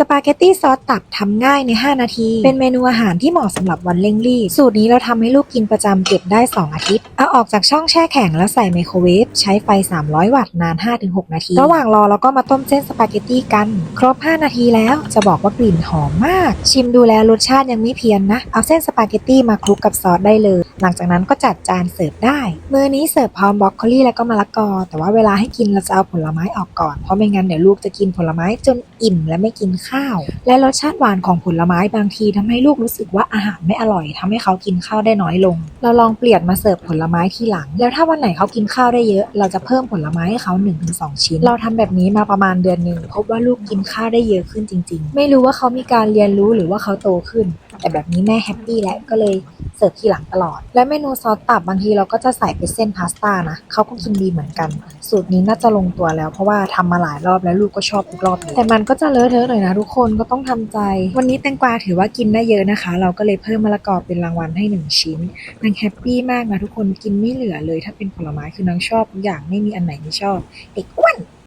สปาเกตตี้ซอสตับทำง่ายใน 5 นาที เป็นเมนูอาหารที่เหมาะสำหรับวันเร่งรีบ สูตรนี้เราทำให้ลูกกินประจำเก็บได้ 2 อาทิตย์ เอาออกจากช่องแช่แข็งแล้วใส่ไมโครเวฟ ใช้ไฟ 300 วัตต์นาน 5-6 นาที ระหว่างรอเราก็มาต้มเส้นสปาเกตตี้กัน ครบ 5 นาทีแล้วจะบอกว่ากลิ่นหอมมาก ชิมดูแล้วรสชาติยังไม่เพี้ยนนะ เอาเส้นสปาเกตตี้มาคลุกกับซอสได้เลย หลังจากนั้นก็จัดจานเสิร์ฟได้มื้อนี้เสิร์ฟพร้อมบรอกโคลี่และก็มะละกอ แต่ว่าเวลาให้กินเราจะเอาผลไม้ออกก่อน เพราะไม่งั้นเดี๋ยวลูกจะกินผลไม้จนอิ่มและไม่กินข้าว และรสชาติหวานของผลไม้บางทีทำให้ลูกรู้สึกว่าอาหารไม่อร่อยทำให้เขากินข้าวได้น้อยลง เราลองเปลี่ยนมาเสิร์ฟผลไม้ทีหลัง แล้วถ้าวันไหนเขากินข้าวได้เยอะ เราจะเพิ่มผลไม้ให้เขา 1-2 ชิ้น เราทำแบบนี้มาประมาณเดือนหนึ่งพบว่าลูกกินข้าวได้เยอะขึ้นจริง ๆ ไม่รู้ว่าเขามีการเรียนรู้หรือว่าเขาโตขึ้น แต่แบบนี้แม่แฮปปี้แล้วก็เลยเสิร์ฟทีหลังตลอด และเมนูซอสตับบางทีเราก็จะใส่เป็นเส้นพาสต้านะเขาก็กินดีเหมือนกัน สูตรนี้น่าจะลงตัวแล้วเพราะว่าทำมาหลายรอบแล้วลูกก็ชอบทุกรอบเลยแต่มันก็จะเลอะเทอะหน่อยนะทุกคนก็ต้องทำใจ วันนี้แตงกวาถือว่ากินได้เยอะนะคะ เราก็เลยเพิ่มมะละกอเป็นรางวัลให้หนึ่งชิ้นนางแฮปปี้มากนะทุกคนกินไม่เหลือเลย ถ้าเป็นผลไม้คือนางชอบทุกอย่างไม่มีอันไหนไม่ชอบ เด็กอ้วน